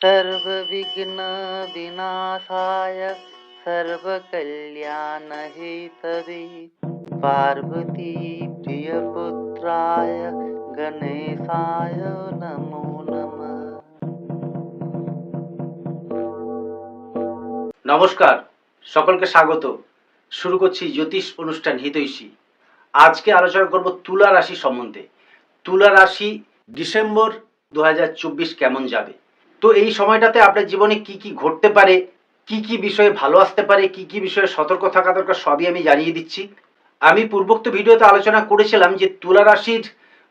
सर्वविघ्नविनाशाय सर्वकल्याणहेतवे पार्वती प्रियपुत्राय गणेशाय नमो नमः নমস্কার সকলকে স্বাগত শুরু করছি জ্যোতিষ অনুষ্ঠান হিতৈষী আজকে আলোচনা করব তুলা রাশি সম্বন্ধে তুলা রাশি ডিসেম্বর দু কেমন যাবে তো এই সময়টাতে আপনার জীবনে কি কি ঘটতে পারে? কি কি বিষয়ে ভালো আসতে পারে? কি কি বিষয়ে সতর্ক থাকা দরকার সবই আমি জানিয়ে দিচ্ছি। আমি পূর্বোক্ত ভিডিওতে আলোচনা করেছিলাম যে তুলা রাশির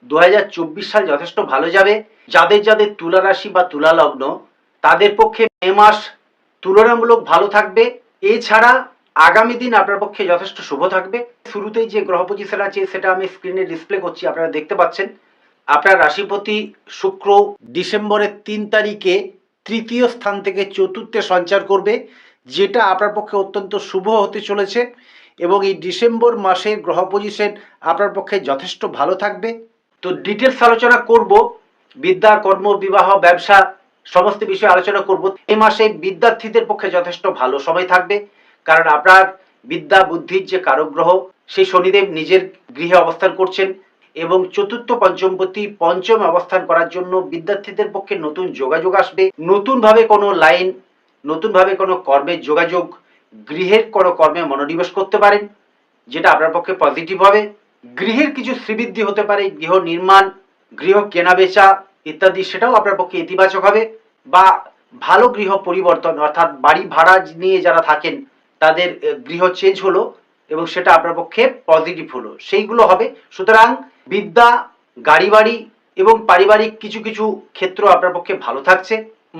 দু হাজার চব্বিশ সাল যথেষ্ট ভালো যাবে। যাদের যাদের তুলা রাশি বা তুলা লগ্ন, তাদের পক্ষে মে মাস তুলনামূলক ভালো থাকবে। এছাড়া আগামী দিন আপনার পক্ষে যথেষ্ট শুভ থাকবে। শুরুতেই যে গ্রহ পজিশন আছে, সেটা আমি স্ক্রিনে ডিসপ্লে করছি, আপনারা দেখতে পাচ্ছেন। আপনার রাশিপতি শুক্র ডিসেম্বরের তিন তারিখে তৃতীয় স্থান থেকে চতুর্থে সঞ্চার করবে, যেটা আপনার পক্ষে অত্যন্ত শুভ হতে চলেছে এবং এই ডিসেম্বর মাসে গ্রহ পজিশন আপনার পক্ষে যথেষ্ট ভালো থাকবে। তো ডিটেলস আলোচনা করব, বিদ্যা, কর্ম, বিবাহ, ব্যবসা সমস্ত বিষয়ে আলোচনা করব। এই মাসে বিদ্যার্থীদের পক্ষে যথেষ্ট ভালো সময় থাকবে, কারণ আপনার বিদ্যা, বুদ্ধির যে কারক গ্রহ সেই শনিদেব নিজের গৃহে অবস্থান করছেন। এবং চতুর্থ পঞ্চমপতি পঞ্চম অবস্থান করার জন্য বিদ্যার্থীদের পক্ষে নতুন যোগাযোগ আসবে। নতুনভাবে কোনো লাইন, নতুনভাবে কোনো কর্মের যোগাযোগ, গৃহের কোনো কর্মে মনোনিবেশ করতে পারেন, যেটা আপনার পক্ষে পজিটিভ হবে। গৃহের কিছু শ্রীবৃদ্ধি হতে পারে, গৃহ নির্মাণ, গৃহ কেনাবেচা ইত্যাদি, সেটাও আপনার পক্ষে ইতিবাচক হবে বা ভালো গৃহ পরিবর্তন, অর্থাৎ বাড়ি ভাড়া নিয়ে যারা থাকেন, তাদের গৃহ চেঞ্জ হলো এবং সেটা আপনার পক্ষে পজিটিভ হলো। সেইগুলো হবে। সুতরাং বিদ্যা গাড়ি বাড়ি এবং পারিবারিক কিছু কিছু ক্ষেত্র আপনার পক্ষে ভালো থাকছে।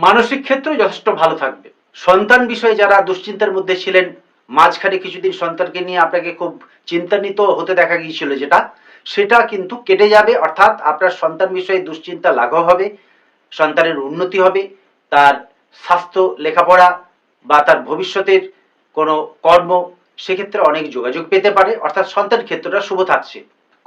মানসিক ক্ষেত্র যথেষ্ট ভালো থাকবে। সন্তান বিষয়ে যারা দুশ্চিন্তার মধ্যে ছিলেন, মাঝখানে কিছুদিন সন্তানকে নিয়ে আপনাকে খুব চিন্তান্বিত হতে দেখা গিয়েছিল যেটা, সেটা কিন্তু কেটে যাবে। অর্থাৎ আপনার সন্তান বিষয়ে দুশ্চিন্তা লাঘব হবে, সন্তানের উন্নতি হবে, তার স্বাস্থ্য, লেখাপড়া বা তার ভবিষ্যতের কোনো কর্ম, সেক্ষেত্রে অনেক যোগাযোগ পেতে পারে। অর্থাৎ সন্তান ক্ষেত্রটা শুভ থাকছে।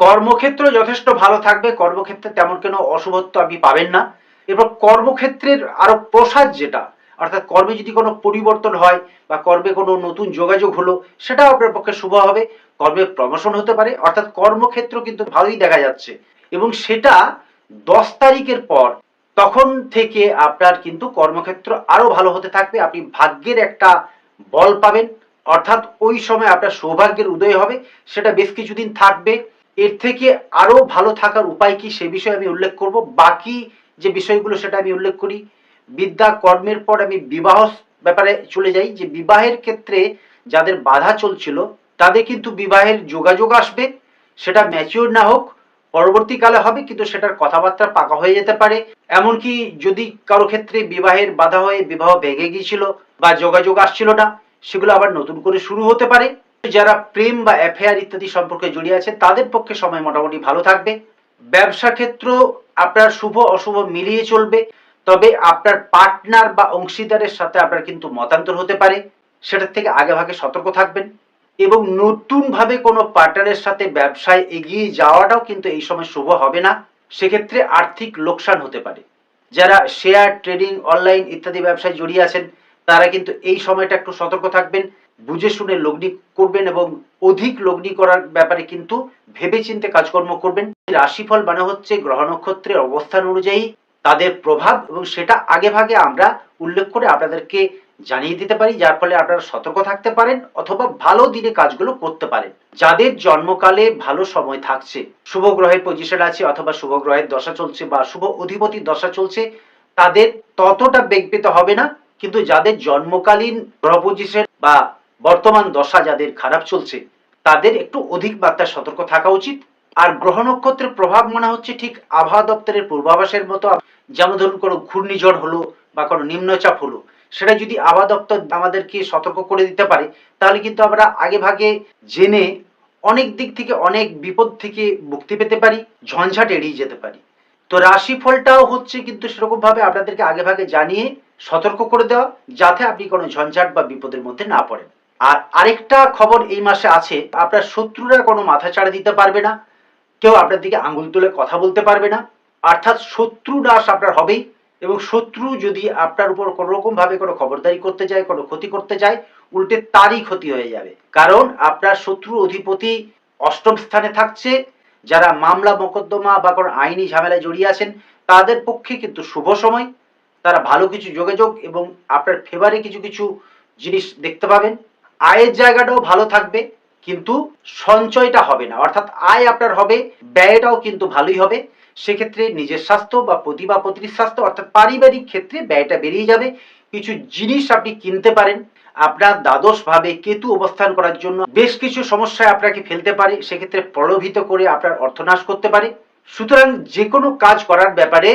কর্মক্ষেত্র যথেষ্ট ভালো থাকবে, কর্মক্ষেত্রে তেমন কোনো অশুভত্ব আপনি পাবেন না। এবার কর্মক্ষেত্রের আরও প্রসাদ যেটা, অর্থাৎ কর্মে যদি কোনো পরিবর্তন হয় বা কর্মে কোনো নতুন যোগাযোগ হলো, সেটাও আপনার পক্ষে শুভ হবে। কর্মে প্রমোশন হতে পারে, অর্থাৎ কর্মক্ষেত্র কিন্তু ভালোই দেখা যাচ্ছে। এবং সেটা দশ তারিখের পর, তখন থেকে আপনার কিন্তু কর্মক্ষেত্র আরও ভালো হতে থাকবে। আপনি ভাগ্যের একটা বল পাবেন, অর্থাৎ ওই সময় আপনার সৌভাগ্যের উদয় হবে, সেটা বেশ কিছুদিন থাকবে। এর থেকে আরও ভালো থাকার উপায় কি সে বিষয়ে আমি উল্লেখ করব। বাকি যে বিষয়গুলো সেটা আমি উল্লেখ করি। বিদ্যা কর্মের পর আমি বিবাহ ব্যাপারে চলে যাই। যে বিবাহের ক্ষেত্রে যাদের বাধা চলছিল, তাদের কিন্তু বিবাহের যোগাযোগ আসবে। সেটা ম্যাচিওর না হোক পরবর্তীকালে হবে, কিন্তু সেটার কথাবার্তা পাকা হয়ে যেতে পারে। এমনকি যদি কারও ক্ষেত্রে বিবাহের বাধা হয়ে বিবাহ ভেঙে গিয়েছিল বা যোগাযোগ আসছিল না, সেগুলো আবার নতুন করে শুরু হতে পারে। যারা প্রেম বা অ্যাফেয়ার ইত্যাদি সম্পর্কে জড়িয়ে আছে তাদের পক্ষে সময় মোটামুটি ভালো থাকবে। ব্যবসা ক্ষেত্র আপনার শুভ অশুভ মিলিয়ে চলবে, তবে আপনার পার্টনার বা অংশীদারের সাথে আপনার কিন্তু মতান্তর হতে পারে। সেটার থেকে আগে ভাগে সতর্ক থাকবেন এবং নতুনভাবে কোনো পার্টনারের সাথে ব্যবসায় এগিয়ে যাওয়াটাও কিন্তু এই সময় শুভ হবে না। সেক্ষেত্রে আর্থিক লোকসান হতে পারে। যারা শেয়ার ট্রেডিং অনলাইন ইত্যাদি ব্যবসায় জড়িয়ে আছেন, তারা কিন্তু এই সময়টা একটু সতর্ক থাকবেন। বুঝে শুনে লগ্নি করবেন এবং অধিক লগ্নি করার ব্যাপারে কিন্তু ভেবে ভেবেচিন্তে কাজকর্ম করবেন। রাশিফল মানে হচ্ছে গ্রহ নক্ষত্রের অবস্থান অনুযায়ী তাদের প্রভাব এবং সেটা আগে ভাগে আমরা উল্লেখ করে আপনাদেরকে জানিয়ে দিতে পারি, যার ফলে আপনারা সতর্ক থাকতে পারেন অথবা ভালো দিনে কাজগুলো করতে পারেন। যাদের জন্মকালে ভালো সময় থাকছে, শুভ গ্রহের পজিশন আছে অথবা শুভ গ্রহের দশা চলছে বা শুভ অধিপতির দশা চলছে, তাদের ততটা বেগ পেতে হবে না। কিন্তু যাদের জন্মকালীন গ্রহ পজিশন বা বর্তমান দশা যাদের খারাপ চলছে, তাদের একটু অধিক মাত্রায় সতর্ক থাকা উচিত। আর গ্রহ নক্ষত্রের প্রভাব মনে হচ্ছে ঠিক আবহাওয়া দপ্তরের পূর্বাভাসের মতো। যেমন ধরুন, কোনো ঘূর্ণিঝড় হলো বা কোনো নিম্নচাপ হলো, সেটা যদি আবহাওয়া দপ্তর আমাদেরকে সতর্ক করে দিতে পারে, তাহলে কিন্তু আমরা আগে ভাগে জেনে অনেক দিক থেকে, অনেক বিপদ থেকে মুক্তি পেতে পারি, ঝঞ্ঝাট এড়িয়ে যেতে পারি। তো রাশিফলটাও হচ্ছে কিন্তু সেরকম ভাবে আপনাদেরকে আগে ভাগে জানিয়ে সতর্ক করে দেওয়া, যাতে আপনি কোনো ঝঞ্ঝাট বা বিপদের মধ্যে না পড়েন। আর আরেকটা খবর এই মাসে আছে, আপনার শত্রুরা কোনো মাথা চাড়া দিতে পারবে না, কেউ আপনার দিকে আঙুল তুলে কথা বলতে পারবে না, অর্থাৎ শত্রু নাশ আপনার হবেই, এবং শত্রু যদি আপনার উপর কোনো রকম ভাবে কোনো খবরদারি করতে যায়, কোনো ক্ষতি করতে যায়, উল্টে তারই ক্ষতি হয়ে যাবে। কারণ আপনার শত্রু অধিপতি অষ্টম স্থানে থাকছে, যারা মামলা, মোকদ্দমা বা কোনো আইনি ঝামেলায় জড়িয়ে আছেন, তাদের পক্ষে কিন্তু শুভ সময়। তারা ভালো কিছু যোগাযোগ এবং আপনার ফেভারে কিছু কিছু জিনিস দেখতে পাবেন। আয়ের জায়গাটাও ভালো থাকবে, কিন্তু সঞ্চয়টা হবে না। অর্থাৎ আয় আপনার হবে, ব্যয়টাও কিন্তু ভালোই হবে। সেক্ষেত্রে নিজের স্বাস্থ্য বা পতি বা পত্নীর স্বাস্থ্য, অর্থাৎ পারিবারিক ক্ষেত্রে ব্যয়টা বেরিয়ে যাবে। কিছু জিনিস আপনি কিনতে পারেন। আপনার দ্বাদশ ভাবে কেতু অবস্থান করার জন্য বেশ কিছু সমস্যায় আপনাকে ফেলতে পারে। সেক্ষেত্রে প্রলোভিত করে আপনার অর্থনাশ করতে পারে। সুতরাং যে কোনো কাজ করার ব্যাপারে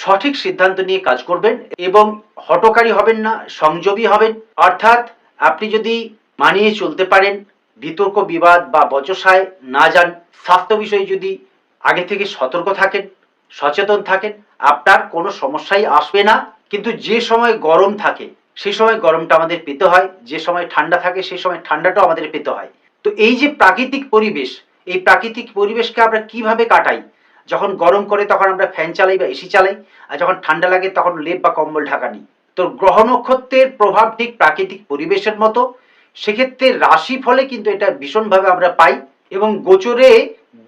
সঠিক সিদ্ধান্ত নিয়ে কাজ করবেন এবং হটকারী হবেন না, সংযমী হবেন। অর্থাৎ আপনি যদি মানিয়ে চলতে পারেন। বিতর্ক, বিবাদ বা বচসায় না যান। স্বাস্থ্য বিষয়ে যদি আগে থেকে সতর্ক থাকেন, সচেতন থাকেন, আপনার কোনো সমস্যাই আসবে না। কিন্তু যে সময় গরম থাকে, সে সময় গরমটা আমাদের পেতে হয়। যে সময় ঠান্ডা থাকে, সে সময় ঠান্ডাটাও আমাদের পেতে হয়। তো এই যে প্রাকৃতিক পরিবেশ, এই প্রাকৃতিক পরিবেশকে আমরা কীভাবে কাটাই? যখন গরম করে তখন আমরা ফ্যান চালাই বা এসি চালাই। আর যখন ঠান্ডা লাগে তখন লেপ বা কম্বল ঢাকা নিই। তো গ্রহ নক্ষত্রের প্রভাব ঠিক প্রাকৃতিক পরিবেশের মতো। সেক্ষেত্রে রাশি ফলে কিন্তু এটা ভীষণভাবে আমরা পাই এবং গোচরে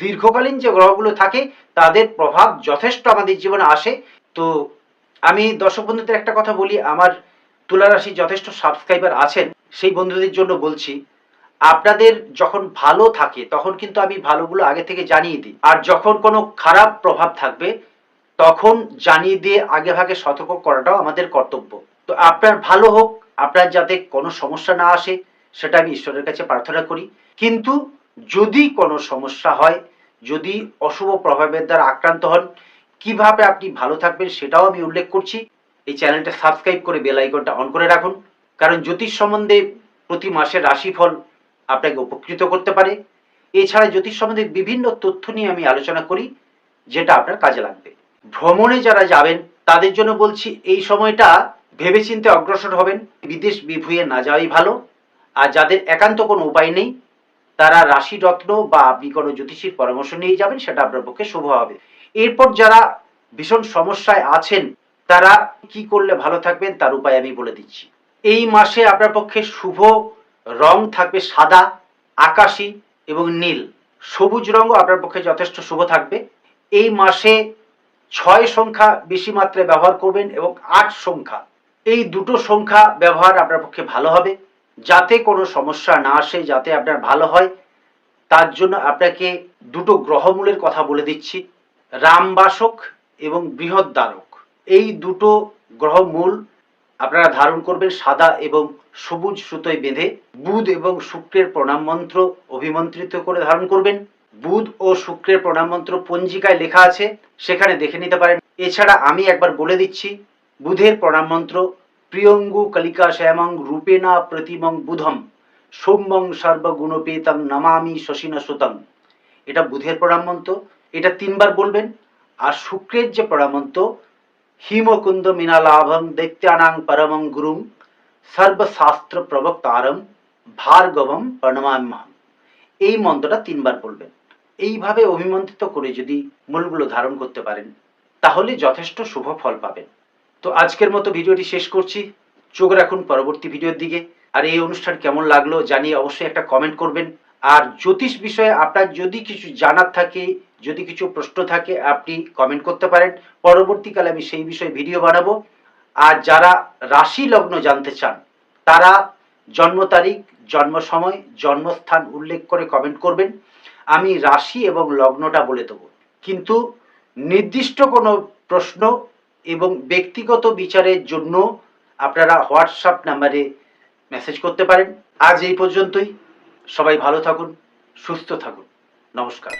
দীর্ঘকালীন যে গ্রহগুলো থাকে, তাদের প্রভাব যথেষ্ট আমাদের জীবনে আসে। তো আমি দর্শক বন্ধুদের একটা কথা বলি, আমার তুলা রাশি যথেষ্ট সাবস্ক্রাইবার আছেন, সেই বন্ধুদের জন্য বলছি, আপনাদের যখন ভালো থাকে, তখন কিন্তু আমি ভালোগুলো আগে থেকে জানিয়ে দিই। আর যখন কোনো খারাপ প্রভাব থাকবে, তখন জানিয়ে দিয়ে আগে ভাগে সতর্ক করাটাও আমাদের কর্তব্য। তো আপনার ভালো হোক, আপনার যাতে কোনো সমস্যা না আসে সেটা আমি ঈশ্বরের কাছে প্রার্থনা করি। কিন্তু যদি কোনো সমস্যা হয়, যদি অশুভ প্রভাবের দ্বারা আক্রান্ত হন, কীভাবে আপনি ভালো থাকবেন সেটাও আমি উল্লেখ করছি। এই চ্যানেলটা সাবস্ক্রাইব করে বেল আইকনটা অন করে রাখুন। কারণ জ্যোতিষ সম্বন্ধে প্রতি মাসের রাশিফল আপনাকে উপকৃত করতে পারে। এছাড়া জ্যোতিষ সম্বন্ধে বিভিন্ন তথ্য নিয়ে আমি আলোচনা করি, যেটা আপনার কাজে লাগবে। ভ্রমণে যারা যাবেন, তাদের জন্য বলছি, এই সময়টা ভেবেচিন্তে অগ্রসর হবেন। বিদেশ বিভুয়ে না যাওয়াই ভালো। আর যাদের একান্ত কোনো উপায় নেই, তারা রাশি রত্ন বা আপনি কোনো জ্যোতিষীর পরামর্শ নিয়ে যাবেন, সেটা আপনার পক্ষে শুভ হবে। এরপর যারা ভীষণ সমস্যায় আছেন, তারা কি করলে ভালো থাকবেন, তার উপায় আমি বলে দিচ্ছি। এই মাসে আপনার পক্ষে শুভ রং থাকবে সাদা, আকাশি এবং নীল। সবুজ রঙও আপনার পক্ষে যথেষ্ট শুভ থাকবে। এই মাসে ছয় সংখ্যা বেশি মাত্রায় ব্যবহার করবেন এবং আট সংখ্যা। এই দুটো সংখ্যা ব্যবহার আপনার পক্ষে ভালো হবে। যাতে কোনো সমস্যা না আসে, যাতে আপনার ভালো হয়, তার জন্য আপনাকে দুটো গ্রহমূলের কথা বলে দিচ্ছি, রামবাসক এবং বৃহৎদ্বারক এই দুটো গ্রহমূল আপনারা ধারণ করবেন সাদা এবং সবুজ সুতোয় বেঁধে, বুধ এবং শুক্রের প্রণাম মন্ত্র অভিমন্ত্রিত করে ধারণ করবেন। বুধ ও শুক্রের প্রণাম মন্ত্র পঞ্জিকায় লেখা আছে, সেখানে দেখে নিতে পারেন। এছাড়া আমি একবার বলে দিচ্ছি, বুধের প্রণাম মন্ত্র প্রিয়ঙ্গু কলিকা শ্যামং রূপেনা প্রতিমং বুধম, সৌম্যং সর্বগুণপেতং নমামি শশিনা সুতং। এটা বুধের প্রণাম মন্ত্র, এটা তিনবার বলবেন। আর শুক্রের যে প্রণাম মন্ত্র, হিমকুন্দ মিনালাভং দৈত্যানাং পরমং গুরুম সর্বশাস্ত্র প্রবক্তারম ভার্গবম প্রণমাম্যহম এই মন্ত্রটা তিনবার বলবেন। এইভাবে অভিমন্ত্রিত করে যদি মূলগুলো ধারণ করতে পারেন, তাহলে যথেষ্ট শুভ ফল পাবেন। তো আজকের মতো ভিডিওটি শেষ করছি। চোখ রাখুন পরবর্তী ভিডিওর দিকে। আর এই অনুষ্ঠান কেমন লাগল জানিয়ে অবশ্যই একটা কমেন্ট করবেন। আর জ্যোতিষ বিষয়ে আপনার যদি কিছু জানার থাকে, যদি কিছু প্রশ্ন থাকে, আপনি কমেন্ট করতে পারেন। পরবর্তীকালে আমি সেই বিষয়ে ভিডিও বানাবো। আর যারা রাশি লগ্ন জানতে চান, তারা জন্ম তারিখ, জন্ম সময়, জন্মস্থান উল্লেখ করে কমেন্ট করবেন। আমি রাশি এবং লগ্নটা বলে দেবো। কিন্তু নির্দিষ্ট কোনো প্রশ্ন এবং ব্যক্তিগত বিচারের জন্য আপনারা হোয়াটসঅ্যাপ নাম্বারে মেসেজ করতে পারেন। আজ এই পর্যন্তই। সবাই ভালো থাকুন, সুস্থ থাকুন। নমস্কার।